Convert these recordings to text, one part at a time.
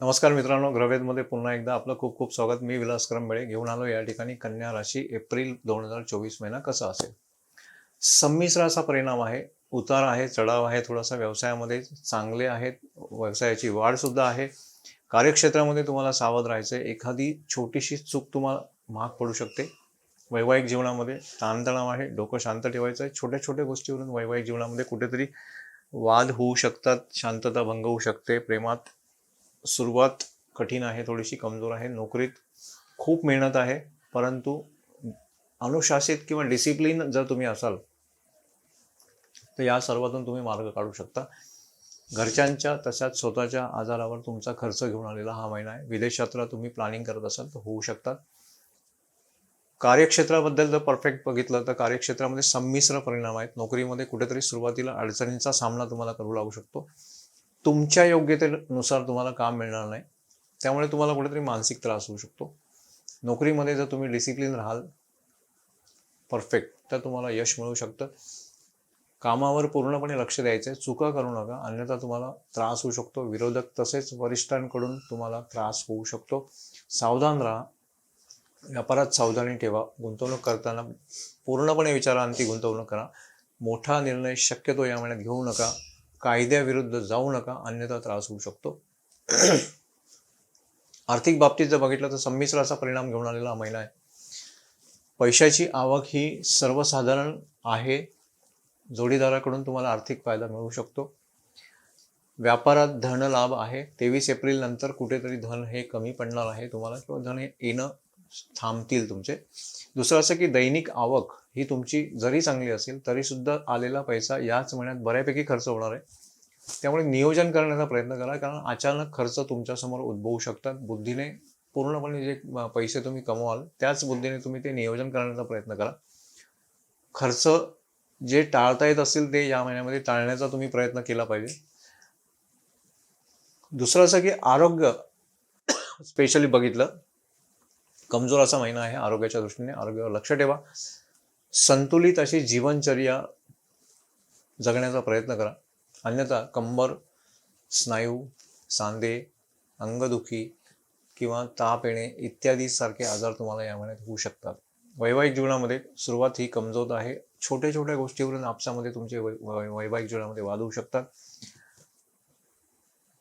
नमस्कार मित्रांनो ग्रवेदमध्ये पुन्हा एकदा आपलं खूप खूप स्वागत. मी विलास क्रमबेळे घेऊन आलो या ठिकाणी. कन्या राशी एप्रिल दोन हजार चोवीस महिना कसा असेल? संमिश्र असा परिणाम आहे. उतार आहे चढाव आहे थोडासा व्यवसायामध्ये चांगले आहेत व्यवसायाची वाढ सुद्धा आहे. कार्यक्षेत्रामध्ये तुम्हाला सावध राहायचं आहे एखादी छोटीशी चूक तुम्हाला महाग पडू शकते. वैवाहिक जीवनामध्ये ताणतणाव आहे डोकं शांत ठेवायचं आहे छोट्या छोट्या गोष्टीवरून वैवाहिक जीवनामध्ये कुठेतरी वाद होऊ शकतात शांतता भंग होऊ शकते प्रेमात सुरुवात कठीण आहे थोडीशी कमजोर आहे. नोकरीत खूप मेहनत आहे परंतु अनुशासित किंवा डिसिप्लिन जर तुम्ही असाल तर या सर्वातून तुम्ही मार्ग काढू शकता. घरच्यांच्या तशाच स्वतःच्या आजारावर तुमचा खर्च घेऊन आलेला हा महिना आहे. विदेश यात्रा तुम्ही प्लॅनिंग करत असाल तर होऊ शकतात. कार्यक्षेत्राबद्दल जर परफेक्ट बघितलं तर कार्यक्षेत्रामध्ये संमिश्र परिणाम आहेत. नोकरीमध्ये कुठेतरी सुरुवातीला अडचणींचा सामना तुम्हाला करू लागू शकतो. तुमच्या योग्यतेनुसार तुम्हाला काम मिळणार नाही. त्यामुळे तुम्हाला कुठेतरी मानसिक त्रास होऊ शकतो. नोकरीमध्ये जर तुम्ही डिसिप्लिन राहाल परफेक्ट तर तुम्हाला यश मिळू शकतं. कामावर पूर्णपणे लक्ष द्यायचं आहे चुका करू नका. अन्यथा तुम्हाला त्रास होऊ शकतो. विरोधक तसेच वरिष्ठांकडून तुम्हाला त्रास होऊ शकतो. सावधान राहा. व्यापारात सावधानी ठेवा. गुंतवणूक करताना पूर्णपणे विचारांती गुंतवणूक करा. मोठा निर्णय शक्यतो या महिन्यात घेऊ नका. कायद्याविरुद्ध जाऊ नका अन्यथा त्रास होऊ शकतो. आर्थिक बाबतीत जर बघितलं तर संमिश्र असा परिणाम घेऊन आलेला महिला आहे. पैशाची आवक ही सर्वसाधारण आहे. जोडीदाराकडून तुम्हाला आर्थिक फायदा मिळू शकतो. व्यापारात धन लाभ आहे. तेवीस एप्रिल नंतर कुठेतरी धन हे कमी पडणार आहे तुम्हाला किंवा धन हे येणं थांबतील तुमचे. दुसरं असं की दैनिक आवक ही तुमची जरी चांगली असेल तरी सुद्धा आलेला पैसा याच महिन्यात बऱ्यापैकी खर्च होणार आहे. त्यामुळे नियोजन करण्याचा प्रयत्न करा कारण अचानक खर्च तुमच्यासमोर उद्भवू शकतात. बुद्धीने पूर्णपणे जे पैसे तुम्ही कमवाल त्याच बुद्धीने तुम्ही ते नियोजन करण्याचा प्रयत्न करा. खर्च जे टाळता येत असतील ते या महिन्यामध्ये टाळण्याचा तुम्ही प्रयत्न केला पाहिजे. दुसरं असं की आरोग्य स्पेशली बघितलं कमजोर असा महिना आहे आरोग्याच्या दृष्टीने. आरोग्यावर लक्ष ठेवा. संतुलित अशी जीवनचर्या जगण्याचा प्रयत्न करा. अन्यथा कंबर स्नायू सांधे अंगदुखी किंवा ताप येणे इत्यादी सारखे आजार तुम्हाला या महिन्यात होऊ शकतात. वैवाहिक जीवनामध्ये सुरुवात ही कमजोर आहे. छोट्या छोट्या गोष्टीवरून आपसामध्ये तुमचे वै वै- वैवाहिक जीवनामध्ये वाद होऊ शकतात.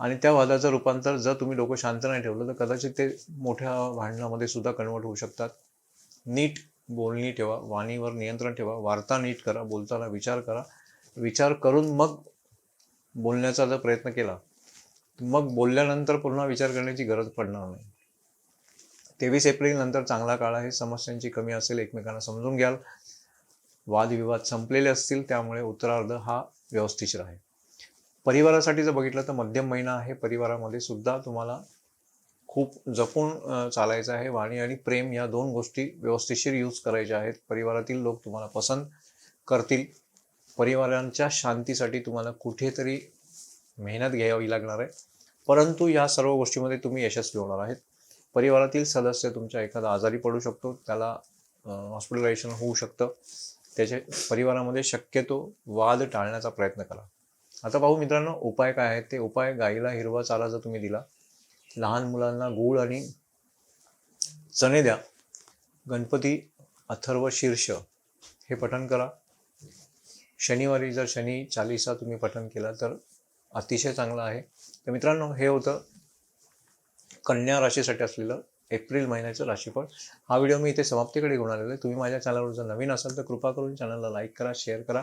आणि त्या वादाचं रूपांतर जर तुम्ही डोकं शांत नाही ठेवलं तर कदाचित ते मोठ्या भांडणामध्ये सुद्धा कन्वर्ट होऊ शकतात. नीट बोलणी ठेवा वाणीवर नियंत्रण ठेवा वार्ता नीट करा बोलताना विचार करा. विचार करून मग बोलण्याचा जर प्रयत्न केला मग बोलल्यानंतर पुन्हा विचार करण्याची गरज पडणार नाही. तेवीस एप्रिल नंतर चांगला काळ आहे समस्यांची कमी असेल एकमेकांना समजून घ्याल. वादविवाद संपलेले असतील त्यामुळे उत्तरार्ध हा व्यवस्थिशीर आहे परिवारासाठी जर बघितलं तर मध्यम महिना आहे. परिवारामध्ये सुद्धा तुम्हाला खूप जपून चालायचं आहे. वाणी आणि प्रेम या दोन गोष्टी व्यवस्थिशीर यूज करायच्या आहेत. परिवारातील लोक तुम्हाला पसंत करतील. परिवारांच्या शांतीसाठी तुम्हाला कुठेतरी मेहनत घ्यावी लागणार आहे. परंतु या सर्व गोष्टीमध्ये तुम्ही यशस्वी होणार आहेत. परिवारातील सदस्य तुमच्या एखादा आजारी पडू शकतो. त्याला हॉस्पिटलायझेशन होऊ शकतं. त्याचे परिवारामध्ये शक्यतो वाद टाळण्याचा प्रयत्न करा. आता पाहू मित्रांनो उपाय काय आहेत ते. उपाय गाईला हिरवा चारा जर तुम्ही दिला लहान मुलांना गूळ आणि चणे द्या. गणपती अथर्व शीर्ष हे पठण करा. शनिवारी जर शनी चालिसा तुम्ही पठण केला तर अतिशय चांगलं आहे. तर मित्रांनो हे होतं कन्या राशीसाठी असलेलं एप्रिल महिन्याचं राशीफळ. हा व्हिडिओ मी इथे समाप्तीकडे घेऊन आलेलो आहे. तुम्ही माझ्या चॅनलवर जर नवीन असाल तर कृपा करून चॅनलला लाईक करा शेअर करा.